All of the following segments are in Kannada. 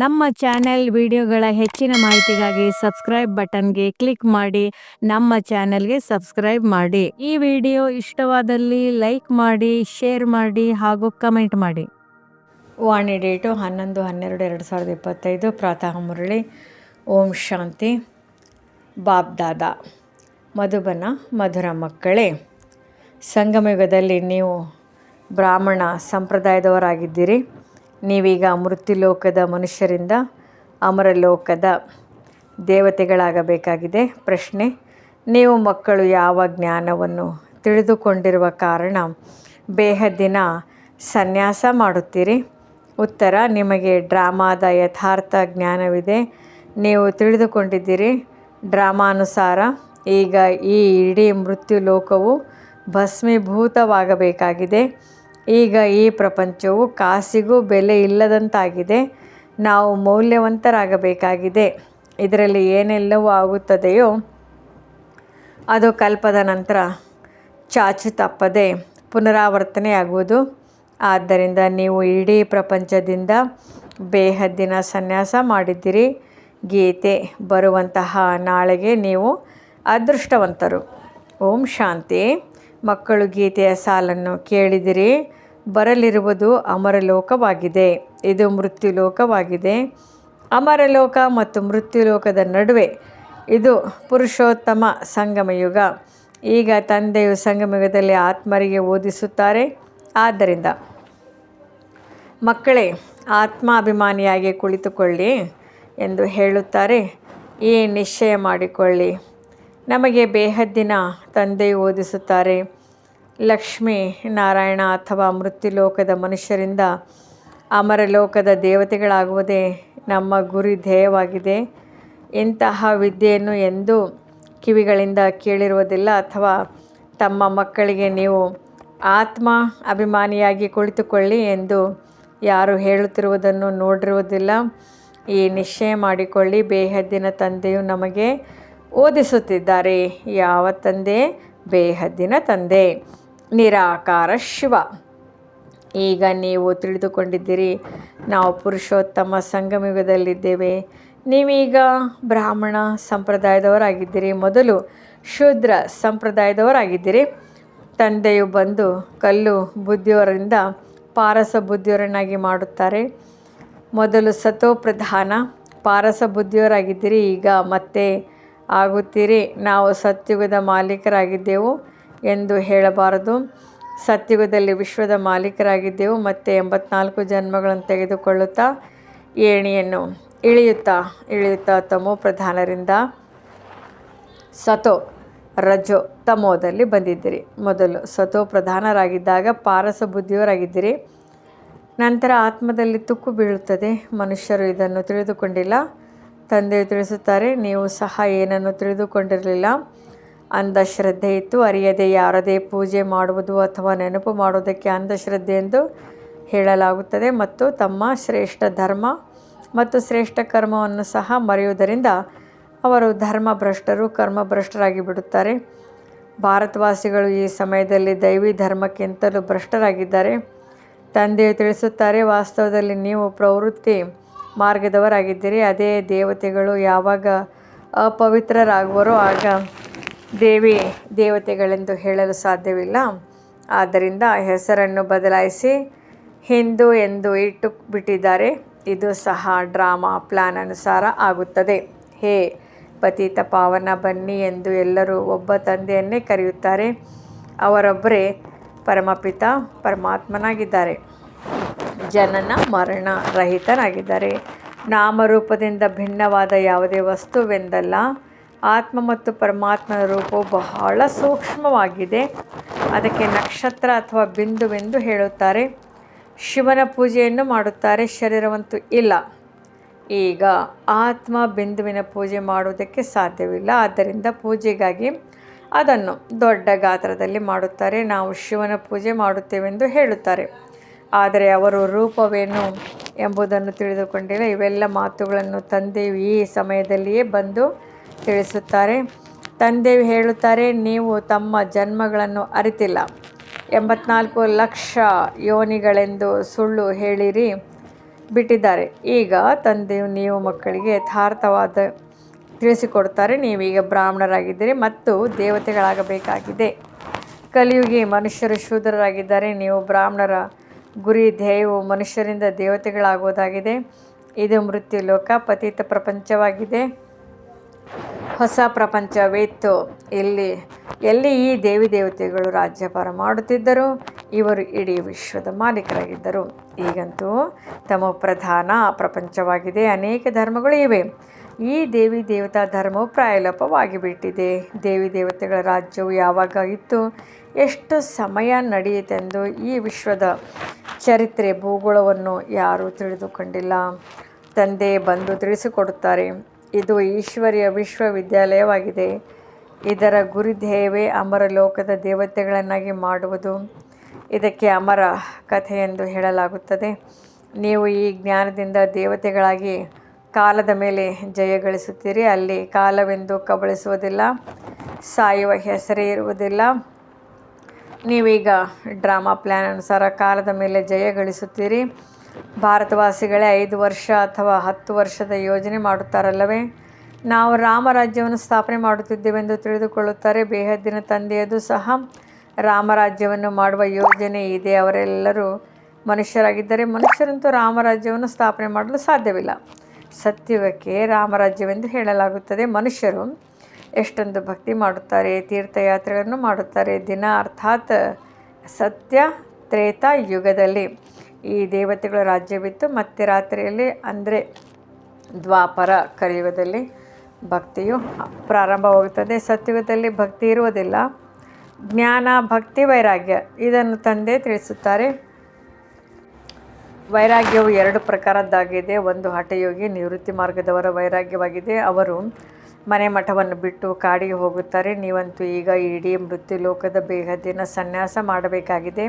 ನಮ್ಮ ಚಾನೆಲ್ ವಿಡಿಯೋಗಳ ಹೆಚ್ಚಿನ ಮಾಹಿತಿಗಾಗಿ ಸಬ್ಸ್ಕ್ರೈಬ್ ಬಟನ್ಗೆ ಕ್ಲಿಕ್ ಮಾಡಿ, ನಮ್ಮ ಚಾನೆಲ್ಗೆ ಸಬ್ಸ್ಕ್ರೈಬ್ ಮಾಡಿ. ಈ ವಿಡಿಯೋ ಇಷ್ಟವಾದಲ್ಲಿ ಲೈಕ್ ಮಾಡಿ, ಶೇರ್ ಮಾಡಿ ಹಾಗೂ ಕಮೆಂಟ್ ಮಾಡಿ. ವಾಣಿ ಡೇಟು ಹನ್ನೊಂದು ಹನ್ನೆರಡು ಎರಡು ಸಾವಿರದ ಇಪ್ಪತ್ತೈದು, ಪ್ರಾತಃ ಮುರಳಿ. ಓಂ ಶಾಂತಿ. ಬಾಬ್ ದಾದಾ. ಮಧುಬನ, ಮಧುರ ಮಕ್ಕಳೇ. ಸಂಗಮಯುಗದಲ್ಲಿ ನೀವು ಬ್ರಾಹ್ಮಣ ಸಂಪ್ರದಾಯದವರಾಗಿದ್ದೀರಿ. ನೀವೀಗ ಮೃತ್ಯುಲೋಕದ ಮನುಷ್ಯರಿಂದ ಅಮರಲೋಕದ ದೇವತೆಗಳಾಗಬೇಕಾಗಿದೆ. ಪ್ರಶ್ನೆ, ನೀವು ಮಕ್ಕಳು ಯಾವ ಜ್ಞಾನವನ್ನು ತಿಳಿದುಕೊಂಡಿರುವ ಕಾರಣ ಬೇಹದ್ದಿನ ಸನ್ಯಾಸ ಮಾಡುತ್ತೀರಿ? ಉತ್ತರ, ನಿಮಗೆ ಡ್ರಾಮಾದ ಯಥಾರ್ಥ ಜ್ಞಾನವಿದೆ. ನೀವು ತಿಳಿದುಕೊಂಡಿದ್ದೀರಿ. ಡ್ರಾಮಾನುಸಾರ, ಈಗ ಈ ಇಡೀ ಮೃತ್ಯು ಲೋಕವು ಭಸ್ಮೀಭೂತವಾಗಬೇಕಾಗಿದೆ. ಈಗ ಈ ಪ್ರಪಂಚವು ಕಾಸಿಗೂ ಬೆಲೆ ಇಲ್ಲದಂತಾಗಿದೆ. ನಾವು ಮೌಲ್ಯವಂತರಾಗಬೇಕಾಗಿದೆ. ಇದರಲ್ಲಿ ಏನೆಲ್ಲವೂ ಆಗುತ್ತದೆಯೋ ಅದು ಕಲ್ಪದ ನಂತರ ಚಾಚು ತಪ್ಪದೆ ಪುನರಾವರ್ತನೆಯಾಗುವುದು. ಆದ್ದರಿಂದ ನೀವು ಇಡೀ ಪ್ರಪಂಚದಿಂದ ಬೇಹದ್ದಿನ ಸನ್ಯಾಸ ಮಾಡಿದ್ದೀರಿ. ಗೀತೆ ಬರುವಂತಹ ನಾಳೆಗೆ ನೀವು ಅದೃಷ್ಟವಂತರು. ಓಂ ಶಾಂತಿ. ಮಕ್ಕಳು ಗೀತೆಯ ಸಾಲನ್ನು ಕೇಳಿದಿರಿ. ಬರಲಿರುವುದು ಅಮರಲೋಕವಾಗಿದೆ. ಇದು ಮೃತ್ಯುಲೋಕವಾಗಿದೆ. ಅಮರಲೋಕ ಮತ್ತು ಮೃತ್ಯುಲೋಕದ ನಡುವೆ ಇದು ಪುರುಷೋತ್ತಮ ಸಂಗಮಯುಗ. ಈಗ ತಂದೆಯು ಸಂಗಮಯುಗದಲ್ಲಿ ಆತ್ಮರಿಗೆ ಓದಿಸುತ್ತಾರೆ. ಆದ್ದರಿಂದ ಮಕ್ಕಳೇ, ಆತ್ಮಾಭಿಮಾನಿಯಾಗಿ ಕುಳಿತುಕೊಳ್ಳಿ ಎಂದು ಹೇಳುತ್ತಾರೆ. ಈ ನಿಶ್ಚಯ ಮಾಡಿಕೊಳ್ಳಿ. ನಮಗೆ ಬೇಹದ್ದಿನ ತಂದೆ ಓದಿಸುತ್ತಾರೆ. ಲಕ್ಷ್ಮೀ ನಾರಾಯಣ ಅಥವಾ ಮೃತ್ಯುಲೋಕದ ಮನುಷ್ಯರಿಂದ ಅಮರಲೋಕದ ದೇವತೆಗಳಾಗುವುದೇ ನಮ್ಮ ಗುರಿ ಧ್ಯೇಯವಾಗಿದೆ. ಇಂತಹ ವಿದ್ಯೆಯನ್ನು ಎಂದು ಕಿವಿಗಳಿಂದ ಕೇಳಿರುವುದಿಲ್ಲ ಅಥವಾ ತಮ್ಮ ಮಕ್ಕಳಿಗೆ ನೀವು ಆತ್ಮ ಅಭಿಮಾನಿಯಾಗಿ ಕುಳಿತುಕೊಳ್ಳಿ ಎಂದು ಯಾರು ಹೇಳುತ್ತಿರುವುದನ್ನು ನೋಡಿರುವುದಿಲ್ಲ. ಈ ನಿಶ್ಚಯ ಮಾಡಿಕೊಳ್ಳಿ, ಬೇಹದ್ದಿನ ತಂದೆಯು ನಮಗೆ ಓದಿಸುತ್ತಿದ್ದಾರೆ. ಯಾವ ತಂದೆ? ಬೇಹದ್ದಿನ ತಂದೆ. ನಿರಾಕಾರ ಶಿವ. ಈಗ ನೀವು ತಿಳಿದುಕೊಂಡಿದ್ದೀರಿ, ನಾವು ಪುರುಷೋತ್ತಮ ಸಂಗಮಯುಗದಲ್ಲಿದ್ದೇವೆ. ನೀವೀಗ ಬ್ರಾಹ್ಮಣ ಸಂಪ್ರದಾಯದವರಾಗಿದ್ದೀರಿ. ಮೊದಲು ಶೂದ್ರ ಸಂಪ್ರದಾಯದವರಾಗಿದ್ದೀರಿ. ತಂದೆಯು ಬಂದು ಕಲ್ಲು ಬುದ್ಧಿಯವರಿಂದ ಪಾರಸ ಬುದ್ಧಿಯವರನ್ನಾಗಿ ಮಾಡುತ್ತಾರೆ. ಮೊದಲು ಸತೋ ಪ್ರಧಾನ ಪಾರಸ ಬುದ್ಧಿಯವರಾಗಿದ್ದೀರಿ. ಈಗ ಮತ್ತೆ ಆಗುತ್ತೀರಿ. ನಾವು ಸತ್ಯುಗದ ಮಾಲೀಕರಾಗಿದ್ದೆವು. ಎಂದು ಹೇಳಬಾರದು. ಸತ್ಯುಗದಲ್ಲಿ ವಿಶ್ವದ ಮಾಲೀಕರಾಗಿದ್ದೆವು, ಮತ್ತು ಎಂಬತ್ನಾಲ್ಕು ಜನ್ಮಗಳನ್ನು ತೆಗೆದುಕೊಳ್ಳುತ್ತಾ ಏಣಿಯನ್ನು ಇಳಿಯುತ್ತಾ ಇಳಿಯುತ್ತಾ ತಮೋ ಪ್ರಧಾನರಿಂದ. ಸತೋ, ರಜೋ, ತಮೋದಲ್ಲಿ ಬಂದಿದ್ದಿರಿ. ಮೊದಲು ಸತೋ ಪ್ರಧಾನರಾಗಿದ್ದಾಗ ಪಾರಸ ಬುದ್ಧಿಯವರಾಗಿದ್ದೀರಿ ನಂತರ ಆತ್ಮದಲ್ಲಿ ತುಕ್ಕು ಬೀಳುತ್ತದೆ. ಮನುಷ್ಯರು ಇದನ್ನು ತಿಳಿದುಕೊಂಡಿಲ್ಲ. ತಂದೆಯು ತಿಳಿಸುತ್ತಾರೆ, ನೀವು ಸಹ ಏನನ್ನು ತಿಳಿದುಕೊಂಡಿರಲಿಲ್ಲ. ಅಂಧಶ್ರದ್ಧೆ ಇತ್ತು. ಅರಿಯದೆ ಯಾರದೇ ಪೂಜೆ ಮಾಡುವುದು ಅಥವಾ ನೆನಪು ಮಾಡುವುದಕ್ಕೆ ಅಂಧಶ್ರದ್ಧೆ ಎಂದು ಹೇಳಲಾಗುತ್ತದೆ. ಮತ್ತು ತಮ್ಮ ಶ್ರೇಷ್ಠ ಧರ್ಮ ಮತ್ತು ಶ್ರೇಷ್ಠ ಕರ್ಮವನ್ನು ಸಹ ಮರೆಯುವುದರಿಂದ ಅವರು ಧರ್ಮಭ್ರಷ್ಟರು, ಕರ್ಮಭ್ರಷ್ಟರಾಗಿ ಬಿಡುತ್ತಾರೆ. ಭಾರತವಾಸಿಗಳು ಈ ಸಮಯದಲ್ಲಿ ದೈವಿ ಧರ್ಮಕ್ಕಿಂತಲೂ ಭ್ರಷ್ಟರಾಗಿದ್ದಾರೆ. ತಂದೆಯು ತಿಳಿಸುತ್ತಾರೆ, ವಾಸ್ತವದಲ್ಲಿ ನೀವು ಪ್ರವೃತ್ತಿ ಮಾರ್ಗದವರಾಗಿದ್ದೀರಿ. ಅದೇ ದೇವತೆಗಳು ಯಾವಾಗ ಅಪವಿತ್ರರಾಗುವರೋ ಆಗ ದೇವಿ ದೇವತೆಗಳೆಂದು ಹೇಳಲು ಸಾಧ್ಯವಿಲ್ಲ. ಆದ್ದರಿಂದ ಹೆಸರನ್ನು ಬದಲಾಯಿಸಿ ಹಿಂದೂ ಎಂದು ಇಟ್ಟು ಬಿಟ್ಟಿದ್ದಾರೆ ಇದು ಸಹ ಡ್ರಾಮಾ ಪ್ಲಾನ್ ಅನುಸಾರ ಆಗುತ್ತದೆ. ಹೇ ಪತಿತ ಪಾವನ, ಬನ್ನಿ ಎಂದು ಎಲ್ಲರೂ ಒಬ್ಬ ತಂದೆಯನ್ನೇ ಕರೆಯುತ್ತಾರೆ. ಅವರೊಬ್ಬರೇ ಪರಮಪಿತ, ಪರಮಾತ್ಮನಾಗಿದ್ದಾರೆ. ಜನನ ಮರಣ ರಹಿತನಾಗಿದ್ದಾರೆ ನಾಮರೂಪದಿಂದ ಭಿನ್ನವಾದ ಯಾವುದೇ ವಸ್ತುವೆಂದಲ್ಲ. ಆತ್ಮ ಮತ್ತು ಪರಮಾತ್ಮನ ರೂಪವು ಬಹಳ ಸೂಕ್ಷ್ಮವಾಗಿದೆ. ಅದಕ್ಕೆ ನಕ್ಷತ್ರ ಅಥವಾ ಬಿಂದುವೆಂದು ಹೇಳುತ್ತಾರೆ. ಶಿವನ ಪೂಜೆಯನ್ನು ಮಾಡುತ್ತಾರೆ, ಶರೀರವಂತೂ ಇಲ್ಲ. ಈಗ ಆತ್ಮ ಬಿಂದುವಿನ ಪೂಜೆ ಮಾಡುವುದಕ್ಕೆ ಸಾಧ್ಯವಿಲ್ಲ. ಆದ್ದರಿಂದ ಪೂಜೆಗಾಗಿ ಅದನ್ನು ದೊಡ್ಡ ಗಾತ್ರದಲ್ಲಿ ಮಾಡುತ್ತಾರೆ. ನಾವು ಶಿವನ ಪೂಜೆ ಮಾಡುತ್ತೇವೆಂದು ಹೇಳುತ್ತಾರೆ. ಆದರೆ ಅವರು ರೂಪವೇನು ಎಂಬುದನ್ನು ತಿಳಿದುಕೊಂಡಿಲ್ಲ. ಇವೆಲ್ಲ ಮಾತುಗಳನ್ನು ತಂದೆಯು ಈ ಸಮಯದಲ್ಲಿಯೇ ಬಂದು ತಿಳಿಸುತ್ತಾರೆ. ತಂದೆಯು ಹೇಳುತ್ತಾರೆ, ನೀವು ತಮ್ಮ ಜನ್ಮಗಳನ್ನು ಅರಿತಿಲ್ಲ. ಎಂಬತ್ನಾಲ್ಕು ಲಕ್ಷ ಯೋನಿಗಳೆಂದು ಸುಳ್ಳು ಹೇಳಿರಿ, ಬಿಟ್ಟಿದ್ದಾರೆ. ಈಗ ತಂದೆಯು ನೀವು ಮಕ್ಕಳಿಗೆ ಯಥಾರ್ಥವಾದ ತಿಳಿಸಿಕೊಡ್ತಾರೆ ನೀವೀಗ ಬ್ರಾಹ್ಮಣರಾಗಿದ್ದೀರಿ ಮತ್ತು ದೇವತೆಗಳಾಗಬೇಕಾಗಿದೆ. ಕಲಿಯುಗಿ ಮನುಷ್ಯರು ಶೂದ್ರರಾಗಿದ್ದಾರೆ. ನೀವು ಬ್ರಾಹ್ಮಣರ ಗುರಿ ಧ್ಯೇಯವು ಮನುಷ್ಯರಿಂದ ದೇವತೆಗಳಾಗುವುದಾಗಿದೆ. ಇದು ಮೃತ್ಯು ಲೋಕ ಪತಿತ ಪ್ರಪಂಚವಾಗಿದೆ. ಹೊಸ ಪ್ರಪಂಚವಿತ್ತು. ಇಲ್ಲಿ, ಎಲ್ಲಿ ಈ ದೇವಿ ದೇವತೆಗಳು ರಾಜ್ಯಭಾರ ಮಾಡುತ್ತಿದ್ದರು? ಇವರು ಇಡೀ ವಿಶ್ವದ ಮಾಲೀಕರಾಗಿದ್ದರು. ಈಗಂತೂ ತಮ್ಮ ಪ್ರಧಾನ ಪ್ರಪಂಚವಾಗಿದೆ. ಅನೇಕ ಧರ್ಮಗಳು ಇವೆ. ಈ ದೇವಿ ದೇವತಾ ಧರ್ಮವು ಪ್ರಾಯಲೋಪವಾಗಿಬಿಟ್ಟಿದೆ. ದೇವಿ ದೇವತೆಗಳ ರಾಜ್ಯವು ಯಾವಾಗ ಇತ್ತು? ಎಷ್ಟು ಸಮಯ ನಡೆಯಿತೆಂದು ಈ ವಿಶ್ವದ ಚರಿತ್ರೆ, ಭೂಗೋಳವನ್ನು ಯಾರೂ ತಿಳಿದುಕೊಂಡಿಲ್ಲ. ತಂದೆ ಬಂದು ತಿಳಿಸಿಕೊಡುತ್ತಾರೆ. ಇದು ಈಶ್ವರಿಯ ವಿಶ್ವವಿದ್ಯಾಲಯವಾಗಿದೆ. ಇದರ ಗುರಿ ಅಮರ ಲೋಕದ ದೇವತೆಗಳನ್ನಾಗಿ ಮಾಡುವುದು ಇದಕ್ಕೆ ಅಮರ ಕಥೆ ಎಂದು ಹೇಳಲಾಗುತ್ತದೆ. ನೀವು ಈ ಜ್ಞಾನದಿಂದ ದೇವತೆಗಳಾಗಿ ಕಾಲದ ಮೇಲೆ ಜಯ ಗಳಿಸುತ್ತೀರಿ. ಅಲ್ಲಿ ಕಾಲವೆಂದು ಕಬಳಿಸುವುದಿಲ್ಲ, ಸಾಯುವ ಹೆಸರೇ ಇರುವುದಿಲ್ಲ. ನೀವೀಗ ಡ್ರಾಮಾ ಪ್ಲ್ಯಾನ್ ಅನುಸಾರ ಕಾಲದ ಮೇಲೆ ಜಯ ಗಳಿಸುತ್ತೀರಿ. ಭಾರತವಾಸಿಗಳೇ ಐದು ವರ್ಷ ಅಥವಾ ಹತ್ತು ವರ್ಷದ ಯೋಜನೆ ಮಾಡುತ್ತಾರಲ್ಲವೇ? ನಾವು ರಾಮರಾಜ್ಯವನ್ನು ಸ್ಥಾಪನೆ ಮಾಡುತ್ತಿದ್ದೇವೆಂದು ತಿಳಿದುಕೊಳ್ಳುತ್ತಾರೆ. ಬೇಹದ್ದಿನ ತಂದೆಯದು ಸಹ ರಾಮರಾಜ್ಯವನ್ನು ಮಾಡುವ ಯೋಜನೆ ಇದೆ. ಅವರೆಲ್ಲರೂ ಮನುಷ್ಯರಾಗಿದ್ದರೆ ಮನುಷ್ಯರಂತೂ ರಾಮರಾಜ್ಯವನ್ನು ಸ್ಥಾಪನೆ ಮಾಡಲು ಸಾಧ್ಯವಿಲ್ಲ. ಸತ್ಯವಕ್ಕೆ ರಾಮರಾಜ್ಯವೆಂದು ಹೇಳಲಾಗುತ್ತದೆ. ಮನುಷ್ಯರು ಎಷ್ಟೊಂದು ಭಕ್ತಿ ಮಾಡುತ್ತಾರೆ, ತೀರ್ಥಯಾತ್ರೆಗಳನ್ನು ಮಾಡುತ್ತಾರೆ. ದಿನ ಅರ್ಥಾತ್ ಸತ್ಯ ತ್ರೇತಾ ಯುಗದಲ್ಲಿ. ಈ ದೇವತೆಗಳ ರಾಜ್ಯವಿತ್ತು ಮತ್ತೆ ರಾತ್ರಿಯಲ್ಲಿ ಅಂದರೆ ದ್ವಾಪರ ಕಲಿಯುಗದಲ್ಲಿ ಭಕ್ತಿಯು ಪ್ರಾರಂಭವಾಗುತ್ತದೆ. ಸತ್ಯುಗದಲ್ಲಿ ಭಕ್ತಿ ಇರುವುದಿಲ್ಲ. ಜ್ಞಾನ, ಭಕ್ತಿ, ವೈರಾಗ್ಯ ಇದನ್ನು ತಂದೆ ತಿಳಿಸುತ್ತಾರೆ. ವೈರಾಗ್ಯವು ಎರಡು ಪ್ರಕಾರದ್ದಾಗಿದೆ. ಒಂದು ಹಠಯೋಗಿ, ನಿವೃತ್ತಿ ಮಾರ್ಗದವರ ವೈರಾಗ್ಯವಾಗಿದೆ. ಅವರು ಮನೆ ಮಠವನ್ನು ಬಿಟ್ಟು ಕಾಡಿಗೆ ಹೋಗುತ್ತಾರೆ. ನೀವಂತೂ ಈಗ ಇಡೀ ಮೃತ್ಯು ಲೋಕದ ಬೇಹದ್ದಿನ ಸನ್ಯಾಸ ಮಾಡಬೇಕಾಗಿದೆ.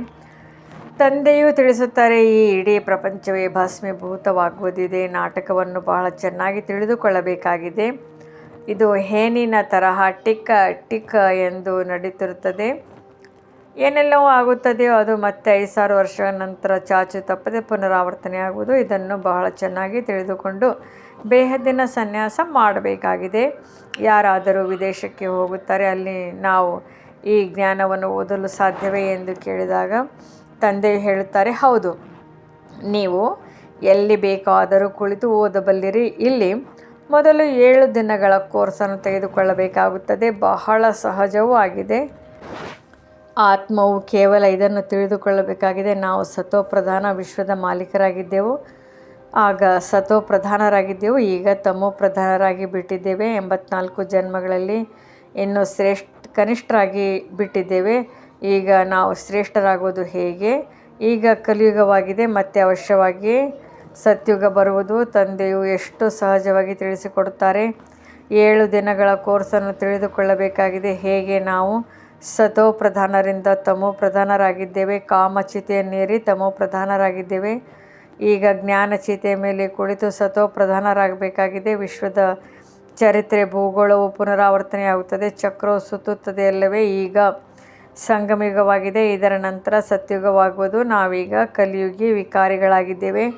ತಂದೆಯು ತಿಳಿಸುತ್ತಾರೆ, ಈ ಇಡೀ ಪ್ರಪಂಚವೇ ಭಸ್ಮೀಭೂತವಾಗುವುದಿದೆ. ನಾಟಕವನ್ನು ಬಹಳ ಚೆನ್ನಾಗಿ ತಿಳಿದುಕೊಳ್ಳಬೇಕಾಗಿದೆ. ಇದು ಹೇನಿನ ತರಹ ಟಿಕ್ಕ ಟಿಕ್ ಎಂದು ನಡೀತಿರುತ್ತದೆ. ಏನೆಲ್ಲವೂ ಆಗುತ್ತದೆಯೋ ಅದು ಮತ್ತೆ ಐದು ವರ್ಷಗಳ ನಂತರ ಚಾಚು ತಪ್ಪದೆ ಪುನರಾವರ್ತನೆಯಾಗುವುದು ಇದನ್ನು ಬಹಳ ಚೆನ್ನಾಗಿ ತಿಳಿದುಕೊಂಡು ಬೇಹದ್ದಿನ ಸನ್ಯಾಸ ಮಾಡಬೇಕಾಗಿದೆ. ಯಾರಾದರೂ ವಿದೇಶಕ್ಕೆ ಹೋಗುತ್ತಾರೆ, ಅಲ್ಲಿ ನಾವು ಈ ಜ್ಞಾನವನ್ನು ಓದಲು ಸಾಧ್ಯವೇ? ಎಂದು ಕೇಳಿದಾಗ ತಂದೆಯು ಹೇಳುತ್ತಾರೆ, ಹೌದು, ನೀವು ಎಲ್ಲಿ ಬೇಕಾದರೂ ಕುಳಿತು ಓದಬಲ್ಲಿರಿ. ಇಲ್ಲಿ ಮೊದಲು ಏಳು ದಿನಗಳ ಕೋರ್ಸನ್ನು ತೆಗೆದುಕೊಳ್ಳಬೇಕಾಗುತ್ತದೆ. ಬಹಳ ಸಹಜವೂ ಆಗಿದೆ. ಆತ್ಮವು ಕೇವಲ ಇದನ್ನು ತಿಳಿದುಕೊಳ್ಳಬೇಕಾಗಿದೆ. ನಾವು ಸತೋಪ್ರಧಾನ ವಿಶ್ವದ ಮಾಲೀಕರಾಗಿದ್ದೆವು. ಆಗ ಸತೋ ಪ್ರಧಾನರಾಗಿದ್ದೆವು ಈಗ ತಮೋ ಪ್ರಧಾನರಾಗಿ ಬಿಟ್ಟಿದ್ದೇವೆ. ಎಂಬತ್ನಾಲ್ಕು ಜನ್ಮಗಳಲ್ಲಿ ಇನ್ನೂ ಶ್ರೇಷ್ಠ ಕನಿಷ್ಠರಾಗಿ ಬಿಟ್ಟಿದ್ದೇವೆ. ಈಗ ನಾವು ಶ್ರೇಷ್ಠರಾಗುವುದು ಹೇಗೆ? ಈಗ ಕಲಿಯುಗವಾಗಿದೆ, ಮತ್ತೆ ಅವಶ್ಯವಾಗಿ ಸತ್ಯುಗ ಬರುವುದು. ತಂದೆಯು ಎಷ್ಟು ಸಹಜವಾಗಿ ತಿಳಿಸಿಕೊಡುತ್ತಾರೆ? ಏಳು ದಿನಗಳ ಕೋರ್ಸನ್ನು ತಿಳಿದುಕೊಳ್ಳಬೇಕಾಗಿದೆ. ಹೇಗೆ ನಾವು ಸತೋ ಪ್ರಧಾನರಿಂದ ತಮೋ ಪ್ರಧಾನರಾಗಿದ್ದೇವೆ ಕಾಮಚಿತೆಯನ್ನೇರಿ ತಮೋ ಪ್ರಧಾನರಾಗಿದ್ದೇವೆ ಈಗ ಜ್ಞಾನಚಿತೆಯ ಮೇಲೆ ಕುಳಿತು ಸತೋ ಪ್ರಧಾನರಾಗಬೇಕಾಗಿದೆ ವಿಶ್ವದ ಚರಿತ್ರೆ, ಭೂಗೋಳವು ಪುನರಾವರ್ತನೆಯಾಗುತ್ತದೆ. ಚಕ್ರವು ಸುತ್ತುತ್ತದೆ ಅಲ್ಲವೇ? ಈಗ ಸಂಗಮಯುಗವಾಗಿದೆ. ಇದರ ನಂತರ ಸತ್ಯುಗವಾಗುವುದು. ನಾವೀಗ ಕಲಿಯುಗಿ ವಿಕಾರಿಗಳಾಗಿದ್ದೇವೆ.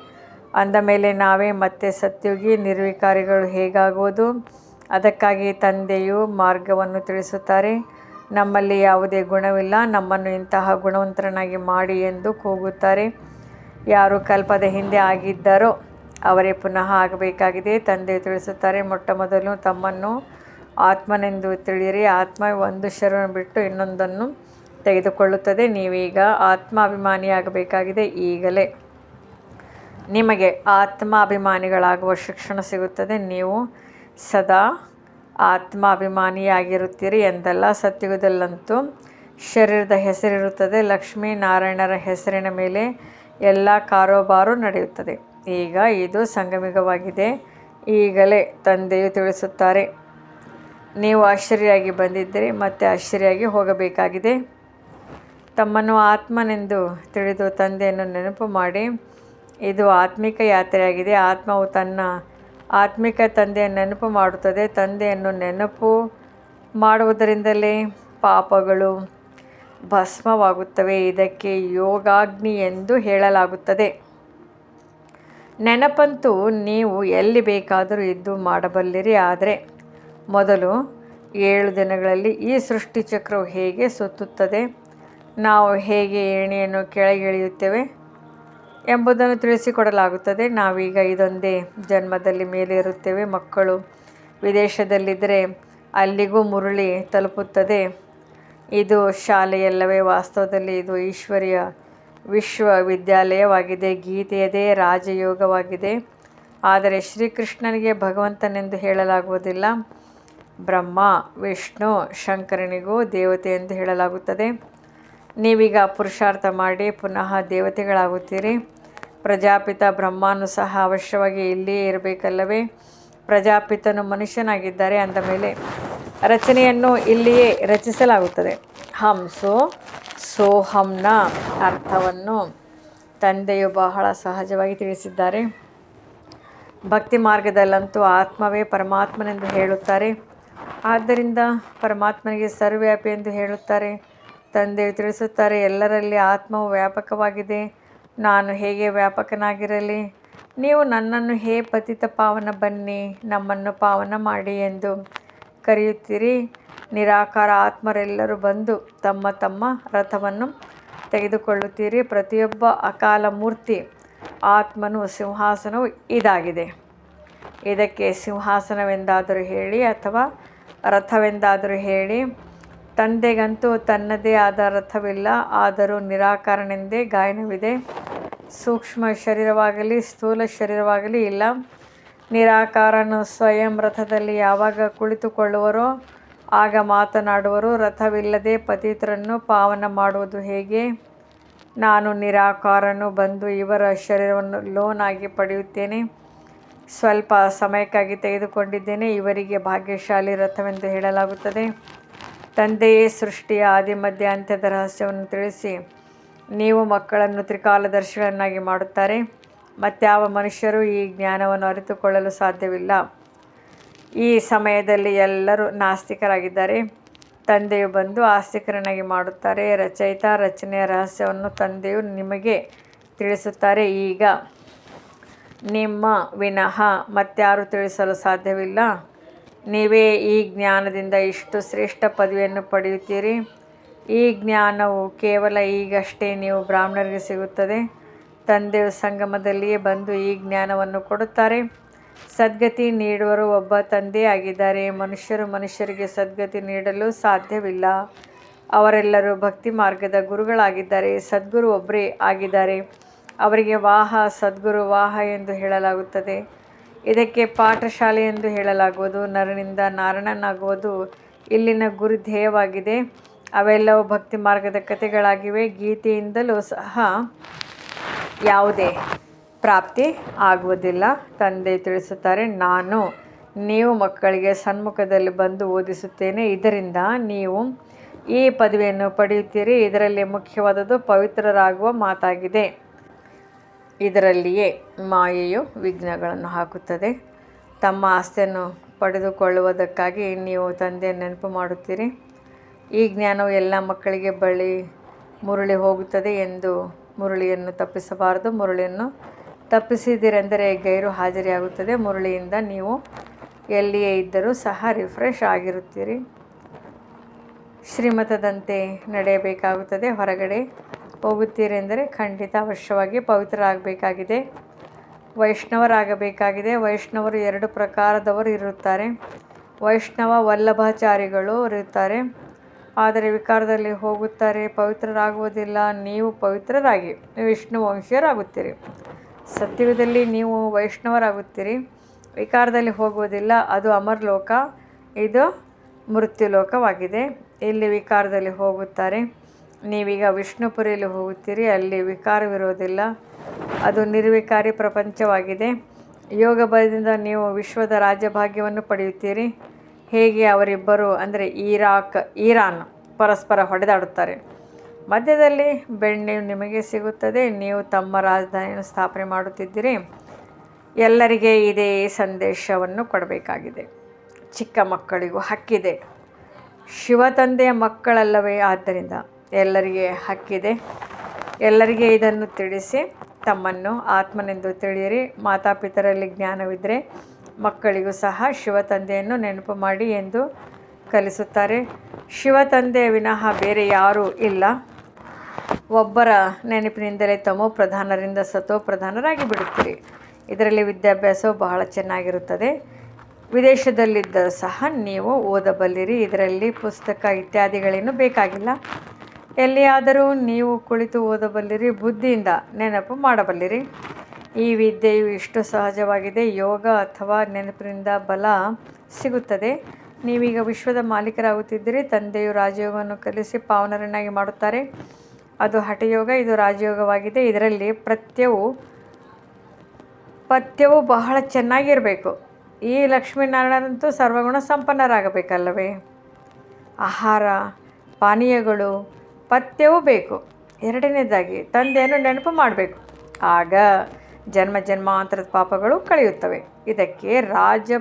ಅಂದ ಮೇಲೆ ನಾವೇ ಮತ್ತೆ ಸತ್ಯುಗಿ ನಿರ್ವಿಕಾರಿಗಳು ಹೇಗಾಗುವುದು? ಅದಕ್ಕಾಗಿ ತಂದೆಯು ಮಾರ್ಗವನ್ನು ತಿಳಿಸುತ್ತಾರೆ. ನಮ್ಮಲ್ಲಿ ಯಾವುದೇ ಗುಣವಿಲ್ಲ. ನಮ್ಮನ್ನು ಇಂತಹ ಗುಣವಂತರನಾಗಿ ಮಾಡಿ ಎಂದು ಕೂಗುತ್ತಾರೆ. ಯಾರು ಕಲ್ಪದ ಹಿಂದೆ ಆಗಿದ್ದರೋ ಅವರೇ ಪುನಃ ಆಗಬೇಕಾಗಿದೆ. ತಂದೆ ತಿಳಿಸುತ್ತಾರೆ, ಮೊಟ್ಟ ಮೊದಲು ತಮ್ಮನ್ನು ಆತ್ಮನೆಂದು ತಿಳಿಯಿರಿ. ಆತ್ಮ ಒಂದು ಶರವನ್ನು ಬಿಟ್ಟು ಇನ್ನೊಂದನ್ನು ತೆಗೆದುಕೊಳ್ಳುತ್ತದೆ. ನೀವೀಗ ಆತ್ಮಾಭಿಮಾನಿಯಾಗಬೇಕಾಗಿದೆ. ಈಗಲೇ ನಿಮಗೆ ಆತ್ಮಾಭಿಮಾನಿಗಳಾಗುವ ಶಿಕ್ಷಣ ಸಿಗುತ್ತದೆ. ನೀವು ಸದಾ ಆತ್ಮಾಭಿಮಾನಿಯಾಗಿರುತ್ತೀರಿ ಎಂದಲ್ಲ, ಸತ್ಯುಗದಲ್ಲಂತೂ ಶರೀರದ ಹೆಸರಿರುತ್ತದೆ. ಲಕ್ಷ್ಮೀ ನಾರಾಯಣರ ಹೆಸರಿನ ಮೇಲೆ ಎಲ್ಲ ಕಾರೋಬಾರು ನಡೆಯುತ್ತದೆ. ಈಗ ಇದು ಸಂಗಮಿಗವಾಗಿದೆ. ಈಗಲೇ ತಂದೆಯು ತಿಳಿಸುತ್ತಾರೆ, ನೀವು ಆಶ್ಚರ್ಯಾಗಿ ಬಂದಿದ್ದೀರಿ, ಮತ್ತೆ ಆಶ್ಚರ್ಯಾಗಿ ಹೋಗಬೇಕಾಗಿದೆ. ತಮ್ಮನ್ನು ಆತ್ಮನೆಂದು ತಿಳಿದು ತಂದೆಯನ್ನು ನೆನಪು ಮಾಡಿ, ಇದು ಆತ್ಮಿಕ ಯಾತ್ರೆಯಾಗಿದೆ. ಆತ್ಮವು ತನ್ನ ಆತ್ಮಿಕ ತಂದೆಯನ್ನು ನೆನಪು ಮಾಡುತ್ತದೆ. ತಂದೆಯನ್ನು ನೆನಪು ಮಾಡುವುದರಿಂದಲೇ ಪಾಪಗಳು ಭಸ್ಮವಾಗುತ್ತವೆ. ಇದಕ್ಕೆ ಯೋಗಾಗ್ನಿ ಎಂದು ಹೇಳಲಾಗುತ್ತದೆ. ನೆನಪಂತೂ ನೀವು ಎಲ್ಲಿ ಬೇಕಾದರೂ ಇದ್ದು ಮಾಡಬಲ್ಲಿರಿ. ಆದರೆ ಮೊದಲು ಏಳು ದಿನಗಳಲ್ಲಿ ಈ ಸೃಷ್ಟಿಚಕ್ರವು ಹೇಗೆ ಸುತ್ತುತ್ತದೆ? ನಾವು ಹೇಗೆ ಏಣಿಯನ್ನು ಕೆಳಗಿಳಿಯುತ್ತೇವೆ ಎಂಬುದನ್ನು ತಿಳಿಸಿಕೊಡಲಾಗುತ್ತದೆ. ನಾವೀಗ ಇದೊಂದೇ ಜನ್ಮದಲ್ಲಿ ಮೇಲೆ ಇರುತ್ತೇವೆ ಮಕ್ಕಳು ವಿದೇಶದಲ್ಲಿದ್ದರೆ ಅಲ್ಲಿಗೂ ಮುರುಳಿ ತಲುಪುತ್ತದೆ. ಇದು ಶಾಲೆಯಲ್ಲವೇ ವಾಸ್ತವದಲ್ಲಿ ಇದು ಈಶ್ವರಿಯ ವಿಶ್ವವಿದ್ಯಾಲಯವಾಗಿದೆ. ಗೀತೆಯದೇ ರಾಜಯೋಗವಾಗಿದೆ. ಆದರೆ ಶ್ರೀಕೃಷ್ಣನಿಗೆ ಭಗವಂತನೆಂದು ಹೇಳಲಾಗುವುದಿಲ್ಲ. ಬ್ರಹ್ಮ, ವಿಷ್ಣು, ಶಂಕರನಿಗೂ ದೇವತೆ ಎಂದು ಹೇಳಲಾಗುತ್ತದೆ. ನೀವೀಗ ಪುರುಷಾರ್ಥ ಮಾಡಿ ಪುನಃ ದೇವತೆಗಳಾಗುತ್ತೀರಿ. ಪ್ರಜಾಪಿತ ಬ್ರಹ್ಮನು ಸಹ ಅವಶ್ಯವಾಗಿ ಇಲ್ಲಿಯೇ ಇರಬೇಕಲ್ಲವೇ? ಪ್ರಜಾಪಿತನು ಮನುಷ್ಯನಾಗಿದ್ದಾರೆ ಅಂದ ಮೇಲೆ ರಚನೆಯನ್ನು ಇಲ್ಲಿಯೇ ರಚಿಸಲಾಗುತ್ತದೆ. ಹಂಸು ಸೋಹಂನ ಅರ್ಥವನ್ನು ತಂದೆಯು ಬಹಳ ಸಹಜವಾಗಿ ತಿಳಿಸಿದ್ದಾರೆ. ಭಕ್ತಿ ಮಾರ್ಗದಲ್ಲಂತೂ ಆತ್ಮವೇ ಪರಮಾತ್ಮನೆಂದು ಹೇಳುತ್ತಾರೆ. ಆದ್ದರಿಂದ ಪರಮಾತ್ಮನಿಗೆ ಸರ್ವ್ಯಾಪಿ ಎಂದು ಹೇಳುತ್ತಾರೆ. ತಂದೆಯು ತಿಳಿಸುತ್ತಾರೆ, ಎಲ್ಲರಲ್ಲಿ ಆತ್ಮವು ವ್ಯಾಪಕವಾಗಿದೆ. ನಾನು ಹೇಗೆ ವ್ಯಾಪಕನಾಗಿರಲಿ? ನೀವು ನನ್ನನ್ನು ಹೇ ಪತಿತ ಪಾವನ ಬನ್ನಿ, ನಮ್ಮನ್ನು ಪಾವನ ಮಾಡಿ ಎಂದು ಕರೆಯುತ್ತೀರಿ. ನಿರಾಕಾರ ಆತ್ಮರೆಲ್ಲರೂ ಬಂದು ತಮ್ಮ ತಮ್ಮ ರಥವನ್ನು ತೆಗೆದುಕೊಳ್ಳುತ್ತೀರಿ. ಪ್ರತಿಯೊಬ್ಬ ಅಕಾಲ ಮೂರ್ತಿ ಆತ್ಮನು ಸಿಂಹಾಸನವು ಇದಾಗಿದೆ. ಇದಕ್ಕೆ ಸಿಂಹಾಸನವೆಂದಾದರೂ ಹೇಳಿ ಅಥವಾ ರಥವೆಂದಾದರೂ ಹೇಳಿ ತಂದೆಗಂತೂ ತನ್ನದೇ ಆದ ರಥವಿಲ್ಲ ಆದರೂ ನಿರಾಕಾರನೆಂದೇ ಗಾಯನವಿದೆ. ಸೂಕ್ಷ್ಮ ಶರೀರವಾಗಲಿ, ಸ್ಥೂಲ ಶರೀರವಾಗಲಿ ಇಲ್ಲ. ನಿರಾಕಾರನು ಸ್ವಯಂ ರಥದಲ್ಲಿ ಯಾವಾಗ ಕುಳಿತುಕೊಳ್ಳುವರೋ, ಆಗ ಮಾತನಾಡುವರು, ರಥವಿಲ್ಲದೆ ಪತಿತರನ್ನು ಪಾವನ ಮಾಡುವುದು ಹೇಗೆ? ನಾನು ನಿರಾಕಾರನು ಬಂದು ಇವರ ಶರೀರವನ್ನು ಲೋನಾಗಿ ಪಡೆಯುತ್ತೇನೆ. ಸ್ವಲ್ಪ ಸಮಯಕ್ಕಾಗಿ ತೆಗೆದುಕೊಂಡಿದ್ದೇನೆ. ಇವರಿಗೆ ಭಾಗ್ಯಶಾಲಿ ರಥವೆಂದು ಹೇಳಲಾಗುತ್ತದೆ. ತಂದೆಯೇ ಸೃಷ್ಟಿಯ ಆದಿ, ಮಧ್ಯ, ಅಂತ್ಯದ ರಹಸ್ಯವನ್ನು ತಿಳಿಸಿ ನೀವು ಮಕ್ಕಳನ್ನು ತ್ರಿಕಾಲದರ್ಶಿಗಳನ್ನಾಗಿ ಮಾಡುತ್ತಾರೆ. ಮತ್ಯಾವ ಮನುಷ್ಯರು ಈ ಜ್ಞಾನವನ್ನು ಅರಿತುಕೊಳ್ಳಲು ಸಾಧ್ಯವಿಲ್ಲ. ಈ ಸಮಯದಲ್ಲಿ ಎಲ್ಲರೂ ನಾಸ್ತಿಕರಾಗಿದ್ದಾರೆ. ತಂದೆಯು ಬಂದು ಆಸ್ತಿಕರನ್ನಾಗಿ ಮಾಡುತ್ತಾರೆ. ರಚಯಿತ, ರಚನೆಯ ರಹಸ್ಯವನ್ನು ತಂದೆಯು ನಿಮಗೆ ತಿಳಿಸುತ್ತಾರೆ. ಈಗ ನಿಮ್ಮ ವಿನಃ ಮತ್ಯಾರು ತಿಳಿಸಲು ಸಾಧ್ಯವಿಲ್ಲ. ನೀವೇ ಈ ಜ್ಞಾನದಿಂದ ಇಷ್ಟು ಶ್ರೇಷ್ಠ ಪದವಿಯನ್ನು ಪಡೆಯುತ್ತೀರಿ. ಈ ಜ್ಞಾನವು ಕೇವಲ ಈಗಷ್ಟೇ ನೀವು ಬ್ರಾಹ್ಮಣರಿಗೆ ಸಿಗುತ್ತದೆ. ತಂದೆಯು ಸಂಗಮದಲ್ಲಿಯೇ ಬಂದು ಈ ಜ್ಞಾನವನ್ನು ಕೊಡುತ್ತಾರೆ. ಸದ್ಗತಿ ನೀಡುವರು ಒಬ್ಬ ತಂದೆ ಆಗಿದ್ದಾರೆ. ಮನುಷ್ಯರು ಮನುಷ್ಯರಿಗೆ ಸದ್ಗತಿ ನೀಡಲು ಸಾಧ್ಯವಿಲ್ಲ. ಅವರೆಲ್ಲರೂ ಭಕ್ತಿ ಮಾರ್ಗದ ಗುರುಗಳಾಗಿದ್ದಾರೆ. ಸದ್ಗುರು ಒಬ್ಬರೇ ಆಗಿದ್ದಾರೆ. ಅವರಿಗೆ ವಾಹ, ಸದ್ಗುರು ವಾಹ ಎಂದು ಹೇಳಲಾಗುತ್ತದೆ. ಇದಕ್ಕೆ ಪಾಠಶಾಲೆ ಎಂದು ಹೇಳಲಾಗುವುದು. ನರನಿಂದ ನಾರಾಯಣನಾಗುವುದು ಇಲ್ಲಿನ ಗುರು ಧ್ಯೇಯವಾಗಿದೆ. ಅವೆಲ್ಲವೂ ಭಕ್ತಿ ಮಾರ್ಗದ ಕಥೆಗಳಾಗಿವೆ. ಗೀತೆಯಿಂದಲೂ ಸಹ ಯಾವುದೇ ಪ್ರಾಪ್ತಿ ಆಗುವುದಿಲ್ಲ. ತಂದೆ ತಿಳಿಸುತ್ತಾರೆ, ನಾನು ನೀವು ಮಕ್ಕಳಿಗೆ ಸನ್ಮುಖದಲ್ಲಿ ಬಂದು ಓದಿಸುತ್ತೇನೆ. ಇದರಿಂದ ನೀವು ಈ ಪದವಿಯನ್ನು ಪಡೆಯುತ್ತೀರಿ. ಇದರಲ್ಲಿ ಮುಖ್ಯವಾದದ್ದು ಪವಿತ್ರರಾಗುವ ಮಾತಾಗಿದೆ. ಇದರಲ್ಲಿಯೇ ಮಾಯೆಯು ವಿಘ್ನಗಳನ್ನು ಹಾಕುತ್ತದೆ. ತಮ್ಮ ಆಸ್ತಿಯನ್ನು ಪಡೆದುಕೊಳ್ಳುವುದಕ್ಕಾಗಿ ನೀವು ತಂದೆ ನೆನಪು ಮಾಡುತ್ತೀರಿ. ಈ ಜ್ಞಾನವು ಎಲ್ಲ ಮಕ್ಕಳಿಗೆ ಬಳಿ ಮುರುಳಿ ಹೋಗುತ್ತದೆ ಎಂದು ಮುರುಳಿಯನ್ನು ತಪ್ಪಿಸಬಾರದು. ಮುರುಳಿಯನ್ನು ತಪ್ಪಿಸಿದಿರೆಂದರೆ ಗೈರು ಹಾಜರಿಯಾಗುತ್ತದೆ. ಮುರುಳಿಯಿಂದ ನೀವು ಎಲ್ಲಿಯೇ ಇದ್ದರೂ ಸಹ ರಿಫ್ರೆಶ್ ಆಗಿರುತ್ತೀರಿ. ಶ್ರೀಮತದಂತೆ ನಡೆಯಬೇಕಾಗುತ್ತದೆ. ಹೊರಗಡೆ ಹೋಗುತ್ತೀರೆಂದರೆ ಖಂಡಿತ ಅವಶ್ಯವಾಗಿ ಪವಿತ್ರರಾಗಬೇಕಾಗಿದೆ. ವೈಷ್ಣವರಾಗಬೇಕಾಗಿದೆ. ವೈಷ್ಣವರು ಎರಡು ಪ್ರಕಾರದವರು ಇರುತ್ತಾರೆ. ವೈಷ್ಣವ ವಲ್ಲಭಾಚಾರಿಗಳು ಇರುತ್ತಾರೆ. ಆದರೆ ವಿಕಾರದಲ್ಲಿ ಹೋಗುತ್ತಾರೆ, ಪವಿತ್ರರಾಗುವುದಿಲ್ಲ, ನೀವು ಪವಿತ್ರರಾಗಿ, ವಿಷ್ಣು ವಂಶೀಯರಾಗುತ್ತೀರಿ. ಸತ್ಯುಗದಲ್ಲಿ ನೀವು ವೈಷ್ಣವರಾಗುತ್ತೀರಿ. ವಿಕಾರದಲ್ಲಿ ಹೋಗುವುದಿಲ್ಲ, ಅದು ಅಮರ್ಲೋಕ, ಇದು ಮೃತ್ಯುಲೋಕವಾಗಿದೆ. ಇಲ್ಲಿ ವಿಕಾರದಲ್ಲಿ ಹೋಗುತ್ತಾರೆ. ನೀವೀಗ ವಿಷ್ಣುಪುರಿಯಲ್ಲಿ ಹೋಗುತ್ತೀರಿ, ಅಲ್ಲಿ ವಿಕಾರವಿರುವುದಿಲ್ಲ ಅದು ನಿರ್ವಿಕಾರಿ ಪ್ರಪಂಚವಾಗಿದೆ. ಯೋಗ ಬಲದಿಂದ ನೀವು ವಿಶ್ವದ ರಾಜ್ಯಭಾಗ್ಯವನ್ನು ಪಡೆಯುತ್ತೀರಿ. ಹೇಗೆ ಅವರಿಬ್ಬರು, ಅಂದರೆ ಇರಾಕ್ ಇರಾನ್ ಪರಸ್ಪರ ಹೊಡೆದಾಡುತ್ತಾರೆ. ಮಧ್ಯದಲ್ಲಿ ಬೆಣ್ಣೆ ನಿಮಗೆ ಸಿಗುತ್ತದೆ, ನೀವು ತಮ್ಮ ರಾಜಧಾನಿಯನ್ನು ಸ್ಥಾಪನೆ ಮಾಡುತ್ತಿದ್ದೀರಿ. ಎಲ್ಲರಿಗೆ ಇದೇ ಸಂದೇಶವನ್ನು ಕೊಡಬೇಕಾಗಿದೆ. ಚಿಕ್ಕ ಮಕ್ಕಳಿಗೂ ಹಕ್ಕಿದೆ. ಶಿವತಂದೆಯ ಮಕ್ಕಳಲ್ಲವೇ? ಆದ್ದರಿಂದ ಎಲ್ಲರಿಗೆ ಹಕ್ಕಿದೆ. ಎಲ್ಲರಿಗೆ ಇದನ್ನು ತಿಳಿಸಿ ತಮ್ಮನ್ನು ಆತ್ಮನೆಂದು ತಿಳಿಯಿರಿ. ಮಾತಾಪಿತರಲ್ಲಿ ಜ್ಞಾನವಿದ್ದರೆ ಮಕ್ಕಳಿಗೂ ಸಹ ಶಿವ ತಂದೆಯನ್ನು ನೆನಪು ಮಾಡಿ ಎಂದು ಕಲಿಸುತ್ತಾರೆ. ಶಿವ ತಂದೆಯ ವಿನಃ ಬೇರೆ ಯಾರೂ ಇಲ್ಲ. ಒಬ್ಬರ ನೆನಪಿನಿಂದಲೇ ತಮೋ ಪ್ರಧಾನರಿಂದ ಸತೋ ಪ್ರಧಾನರಾಗಿ ಬಿಡುತ್ತೀರಿ. ಇದರಲ್ಲಿ ವಿದ್ಯಾಭ್ಯಾಸವು ಬಹಳ ಚೆನ್ನಾಗಿರುತ್ತದೆ. ವಿದೇಶದಲ್ಲಿದ್ದರೂ ಸಹ ನೀವು ಓದಬಲ್ಲಿರಿ. ಇದರಲ್ಲಿ ಪುಸ್ತಕ ಇತ್ಯಾದಿಗಳೇನು ಬೇಕಾಗಿಲ್ಲ. ಎಲ್ಲಿಯಾದರೂ ನೀವು ಕುಳಿತು ಓದಬಲ್ಲಿರಿ, ಬುದ್ಧಿಯಿಂದ ನೆನಪು ಮಾಡಬಲ್ಲಿರಿ. ಈ ವಿದ್ಯೆಯು ಇಷ್ಟು ಸಹಜವಾಗಿದೆ, ಯೋಗ ಅಥವಾ ನೆನಪಿನಿಂದ ಬಲ ಸಿಗುತ್ತದೆ. ನೀವೀಗ ವಿಶ್ವದ ಮಾಲೀಕರಾಗುತ್ತಿದ್ದರೆ, ತಂದೆಯು ರಾಜಯೋಗವನ್ನು ಕಲಿಸಿ ಪಾವನರನ್ನಾಗಿ ಮಾಡುತ್ತಾರೆ. ಅದು ಹಠಯೋಗ, ಇದು ರಾಜಯೋಗವಾಗಿದೆ. ಇದರಲ್ಲಿ ಪ್ರತ್ಯವು, ಪಥ್ಯವು ಬಹಳ ಚೆನ್ನಾಗಿರಬೇಕು. ಈ ಲಕ್ಷ್ಮೀನಾರಾಯಣರಂತೂ ಸರ್ವಗುಣ ಸಂಪನ್ನರಾಗಬೇಕಲ್ಲವೇ? ಆಹಾರ, ಪಾನೀಯಗಳು ಪಥ್ಯವೂ ಬೇಕು. ಎರಡನೇದಾಗಿ, ತಂದೆಯನ್ನು ನೆನಪು ಮಾಡಬೇಕು. ಆಗ ಜನ್ಮ ಜನ್ಮಾಂತರದ ಪಾಪಗಳು ಕಳೆಯುತ್ತವೆ. ಇದಕ್ಕೆ ರಾಜ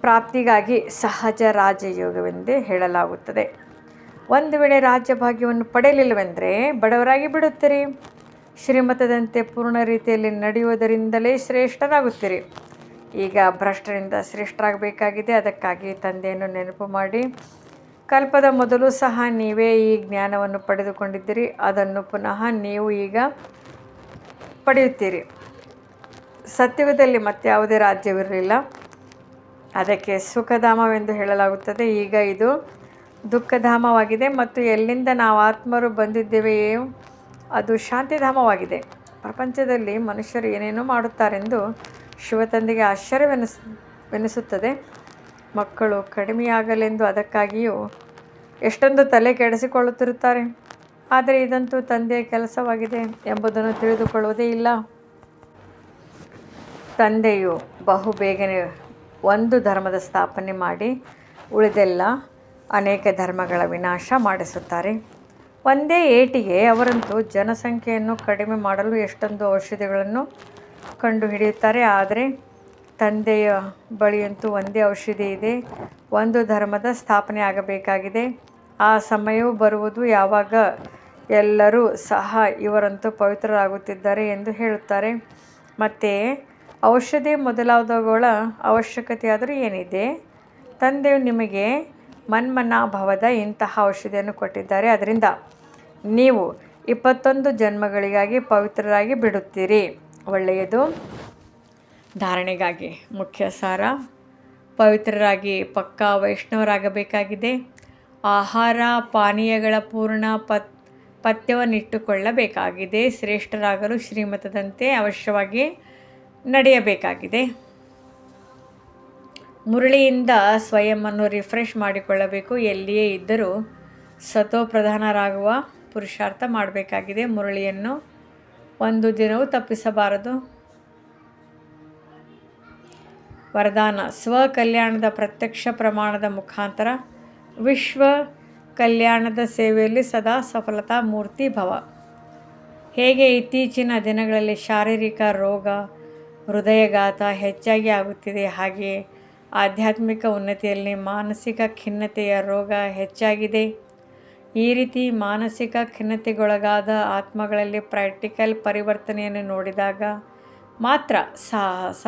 ಪ್ರಾಪ್ತಿಗಾಗಿ ಸಹಜ ರಾಜಯೋಗವೆಂದೇ ಹೇಳಲಾಗುತ್ತದೆ. ಒಂದು ವೇಳೆ ರಾಜ್ಯಭಾಗ್ಯವನ್ನು ಪಡೆಯಲಿಲ್ಲವೆಂದರೆ ಬಡವರಾಗಿ ಬಿಡುತ್ತೀರಿ. ಶ್ರೀಮತದಂತೆ ಪೂರ್ಣ ರೀತಿಯಲ್ಲಿ ನಡೆಯುವುದರಿಂದಲೇ ಶ್ರೇಷ್ಠರಾಗುತ್ತೀರಿ. ಈಗ ಭ್ರಷ್ಟರಿಂದ ಶ್ರೇಷ್ಠರಾಗಬೇಕಾಗಿದೆ. ಅದಕ್ಕಾಗಿ ತಂದೆಯನ್ನು ನೆನಪು ಮಾಡಿ ಕಲ್ಪದ ಮೊದಲು ಸಹ ನೀವೇ ಈ ಜ್ಞಾನವನ್ನು ಪಡೆದುಕೊಂಡಿದ್ದೀರಿ. ಅದನ್ನು ಪುನಃ ನೀವು ಈಗ ಪಡೆಯುತ್ತೀರಿ. ಸತ್ಯುಗದಲ್ಲಿ ಮತ್ಯಾವುದೇ ರಾಜ್ಯವಿರಲಿಲ್ಲ. ಅದಕ್ಕೆ ಸುಖಧಾಮವೆಂದು ಹೇಳಲಾಗುತ್ತದೆ. ಈಗ ಇದು ದುಃಖಧಾಮವಾಗಿದೆ ಮತ್ತು ಎಲ್ಲಿಂದ ನಾವು ಆತ್ಮರು ಬಂದಿದ್ದೇವೆಯೇ, ಅದು ಶಾಂತಿಧಾಮವಾಗಿದೆ. ಪ್ರಪಂಚದಲ್ಲಿ ಮನುಷ್ಯರು ಏನೇನೋ ಮಾಡುತ್ತಾರೆಂದು ಶಿವತಂದಿಗೆ ಆಶ್ಚರ್ಯವೆನಿಸ್ ವೆನಿಸುತ್ತದೆ ಮಕ್ಕಳು ಕಡಿಮೆಯಾಗಲೆಂದು ಅದಕ್ಕಾಗಿಯೂ ಎಷ್ಟೊಂದು ತಲೆ ಕೆಡಿಸಿಕೊಳ್ಳುತ್ತಿರುತ್ತಾರೆ. ಆದರೆ ಇದಂತೂ ತಂದೆಯ ಕೆಲಸವಾಗಿದೆ ಎಂಬುದನ್ನು ತಿಳಿದುಕೊಳ್ಳುವುದೇ ಇಲ್ಲ. ತಂದೆಯು ಬಹು ಬೇಗನೆ ಒಂದು ಧರ್ಮದ ಸ್ಥಾಪನೆ ಮಾಡಿ ಉಳಿದೆಲ್ಲ ಅನೇಕ ಧರ್ಮಗಳ ವಿನಾಶ ಮಾಡಿಸುತ್ತಾರೆ. ಒಂದೇ ಏಟಿಗೆ ಅವರಂತೂ ಜನಸಂಖ್ಯೆಯನ್ನು ಕಡಿಮೆ ಮಾಡಲು ಎಷ್ಟೊಂದು ಔಷಧಿಗಳನ್ನು ಕಂಡುಹಿಡಿಯುತ್ತಾರೆ. ಆದರೆ ತಂದೆಯ ಬಳಿಯಂತೂ ಒಂದೇ ಔಷಧಿ ಇದೆ. ಒಂದು ಧರ್ಮದ ಸ್ಥಾಪನೆ ಆಗಬೇಕಾಗಿದೆ. ಆ ಸಮಯವು ಬರುವುದು ಯಾವಾಗ ಎಲ್ಲರೂ ಸಹ ಇವರಂತೂ ಪವಿತ್ರರಾಗುತ್ತಿದ್ದಾರೆ ಎಂದು ಹೇಳುತ್ತಾರೆ. ಮತ್ತು, ಔಷಧಿ ಮೊದಲಾದವುಗಳ ಅವಶ್ಯಕತೆಯಾದರೂ ಏನಿದೆ? ತಂದೆಯು ನಿಮಗೆ ಮನ್ಮನಾಭಾವದ ಇಂತಹ ಔಷಧಿಯನ್ನು ಕೊಟ್ಟಿದ್ದಾರೆ. ಅದರಿಂದ ನೀವು ಇಪ್ಪತ್ತೊಂದು ಜನ್ಮಗಳಿಗಾಗಿ ಪವಿತ್ರರಾಗಿ ಬಿಡುತ್ತೀರಿ. ಒಳ್ಳೆಯದು. ಧಾರಣೆಗಾಗಿ ಮುಖ್ಯ ಸಾರ. ಪವಿತ್ರರಾಗಿ, ಪಕ್ಕಾ ವೈಷ್ಣವರಾಗಬೇಕಾಗಿದೆ. ಆಹಾರ, ಪಾನೀಯಗಳ ಪೂರ್ಣ ಪತ್, ಪಥ್ಯವನ್ನಿಟ್ಟುಕೊಳ್ಳಬೇಕಾಗಿದೆ. ಶ್ರೇಷ್ಠರಾಗಲು ಶ್ರೀಮತದಂತೆ ಅವಶ್ಯವಾಗಿ ನಡೆಯಬೇಕಾಗಿದೆ. ಮುರಳಿಯಿಂದ ಸ್ವಯಂವನ್ನು ರಿಫ್ರೆಶ್ ಮಾಡಿಕೊಳ್ಳಬೇಕು. ಎಲ್ಲಿಯೇ ಇದ್ದರೂ ಸತೋ ಪ್ರಧಾನರಾಗುವ ಪುರುಷಾರ್ಥ ಮಾಡಬೇಕಾಗಿದೆ. ಮುರಳಿಯನ್ನು ಒಂದು ದಿನವೂ ತಪ್ಪಿಸಬಾರದು. ವರದಾನ, ಸ್ವಕಲ್ಯಾಣದ ಪ್ರತ್ಯಕ್ಷ ಪ್ರಮಾಣದ ಮುಖಾಂತರ ವಿಶ್ವ ಕಲ್ಯಾಣದ ಸೇವೆಯಲ್ಲಿ ಸದಾ ಸಫಲತಾ ಮೂರ್ತಿ ಭವ. ಹೇಗೆ ಇತ್ತೀಚಿನ ದಿನಗಳಲ್ಲಿ ಶಾರೀರಿಕ ರೋಗ, ಹೃದಯಘಾತ ಹೆಚ್ಚಾಗಿ ಆಗುತ್ತಿದೆ, ಹಾಗೆಯೇ ಆಧ್ಯಾತ್ಮಿಕ ಉನ್ನತಿಯಲ್ಲಿ ಮಾನಸಿಕ ಖಿನ್ನತೆಯ ರೋಗ ಹೆಚ್ಚಾಗಿದೆ. ಈ ರೀತಿ ಮಾನಸಿಕ ಖಿನ್ನತೆಗೊಳಗಾದ ಆತ್ಮಗಳಲ್ಲಿ ಪ್ರಾಕ್ಟಿಕಲ್ ಪರಿವರ್ತನೆಯನ್ನು ನೋಡಿದಾಗ ಮಾತ್ರ ಸಾಹಸ.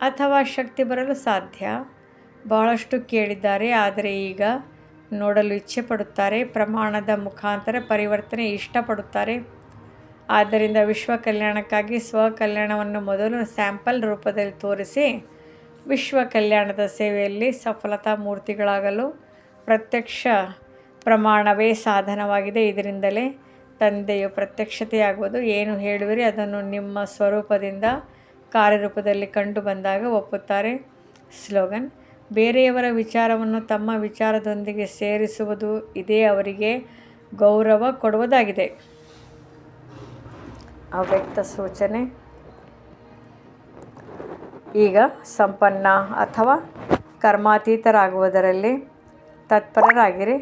ಅಥವಾ ಶಕ್ತಿ ಬರಲು ಸಾಧ್ಯ? ಬಹಳಷ್ಟು ಕೇಳಿದ್ದಾರೆ, ಆದರೆ ಈಗ ನೋಡಲು ಇಚ್ಛೆ ಪಡುತ್ತಾರೆ ಪ್ರಮಾಣದ ಮುಖಾಂತರ ಪರಿವರ್ತನೆ ಇಷ್ಟಪಡುತ್ತಾರೆ. ಆದ್ದರಿಂದ ವಿಶ್ವ ಕಲ್ಯಾಣಕ್ಕಾಗಿ ಸ್ವಕಲ್ಯಾಣವನ್ನು ಮೊದಲು ಸ್ಯಾಂಪಲ್ ರೂಪದಲ್ಲಿ ತೋರಿಸಿ, ವಿಶ್ವ ಕಲ್ಯಾಣದ ಸೇವೆಯಲ್ಲಿ ಸಫಲತಾ ಮೂರ್ತಿಗಳಾಗಲು ಪ್ರತ್ಯಕ್ಷ ಪ್ರಮಾಣವೇ ಸಾಧನವಾಗಿದೆ. ಇದರಿಂದಲೇ ತಂದೆಯು ಪ್ರತ್ಯಕ್ಷತೆಯಾಗುವುದು. ಏನು ಹೇಳುವಿರಿ? ಅದನ್ನು ನಿಮ್ಮ ಸ್ವರೂಪದಿಂದ ಕಾರ್ಯರೂಪದಲ್ಲಿ ಕಂಡು ಬಂದಾಗ ಒಪ್ಪುತ್ತಾರೆ. ಸ್ಲೋಗನ್, ಬೇರೆಯವರ ವಿಚಾರವನ್ನು ತಮ್ಮ ವಿಚಾರದೊಂದಿಗೆ ಸೇರಿಸುವುದು ಇದೇ ಅವರಿಗೆ ಗೌರವ ಕೊಡುವುದಾಗಿದೆ. ಅವ್ಯಕ್ತ ಸೂಚನೆ. ಈಗ ಸಂಪನ್ನ ಅಥವಾ ಕರ್ಮಾತೀತರಾಗುವುದರಲ್ಲಿ ತತ್ಪರರಾಗಿರಿ.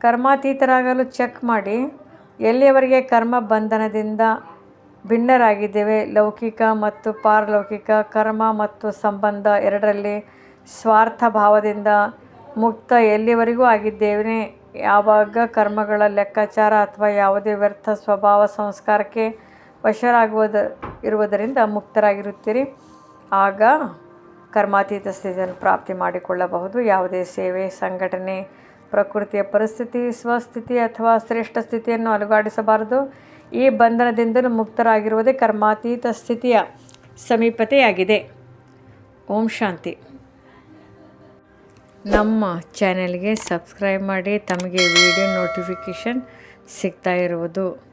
ಕರ್ಮಾತೀತರಾಗಲು ಚೆಕ್ ಮಾಡಿ. ಎಲ್ಲಿಯವರೆಗೆ ಕರ್ಮ ಬಂಧನದಿಂದ ಭಿನ್ನರಾಗಿದ್ದೇವೆ? ಲೌಕಿಕ ಮತ್ತು ಪಾರಲೌಕಿಕ ಕರ್ಮ ಮತ್ತು ಸಂಬಂಧ ಎರಡರಲ್ಲಿ ಸ್ವಾರ್ಥ ಭಾವದಿಂದ ಮುಕ್ತ ಎಲ್ಲಿವರೆಗೂ ಆಗಿದ್ದೇವೆ? ಯಾವಾಗ ಕರ್ಮಗಳ ಲೆಕ್ಕಾಚಾರ ಅಥವಾ ಯಾವುದೇ ವ್ಯರ್ಥ ಸ್ವಭಾವ ಸಂಸ್ಕಾರಕ್ಕೆ ವಶರಾಗುವುದ ಇರುವುದರಿಂದ ಮುಕ್ತರಾಗಿರುತ್ತೀರಿ. ಆಗ ಕರ್ಮಾತೀತ ಸ್ಥಿತಿಯನ್ನು ಪ್ರಾಪ್ತಿ ಮಾಡಿಕೊಳ್ಳಬಹುದು. ಯಾವುದೇ ಸೇವೆ, ಸಂಘಟನೆ ಪ್ರಕೃತಿಯ ಪರಿಸ್ಥಿತಿ, ಸ್ವಸ್ಥಿತಿ ಅಥವಾ ಶ್ರೇಷ್ಠ ಸ್ಥಿತಿಯನ್ನು ಅಲುಗಾಡಿಸಬಾರದು. ಈ ಬಂಧನದಿಂದಲೂ ಮುಕ್ತರಾಗಿರುವುದೇ ಕರ್ಮಾತೀತ ಸ್ಥಿತಿಯ ಸಮೀಪತೆಯಾಗಿದೆ. ಓಂ ಶಾಂತಿ. ನಮ್ಮ ಚಾನೆಲ್ಗೆ ಸಬ್ಸ್ಕ್ರೈಬ್ ಮಾಡಿ, ತಮಗೆ ವಿಡಿಯೋ ನೋಟಿಫಿಕೇಷನ್ ಸಿಗ್ತಾ ಇರುವುದು.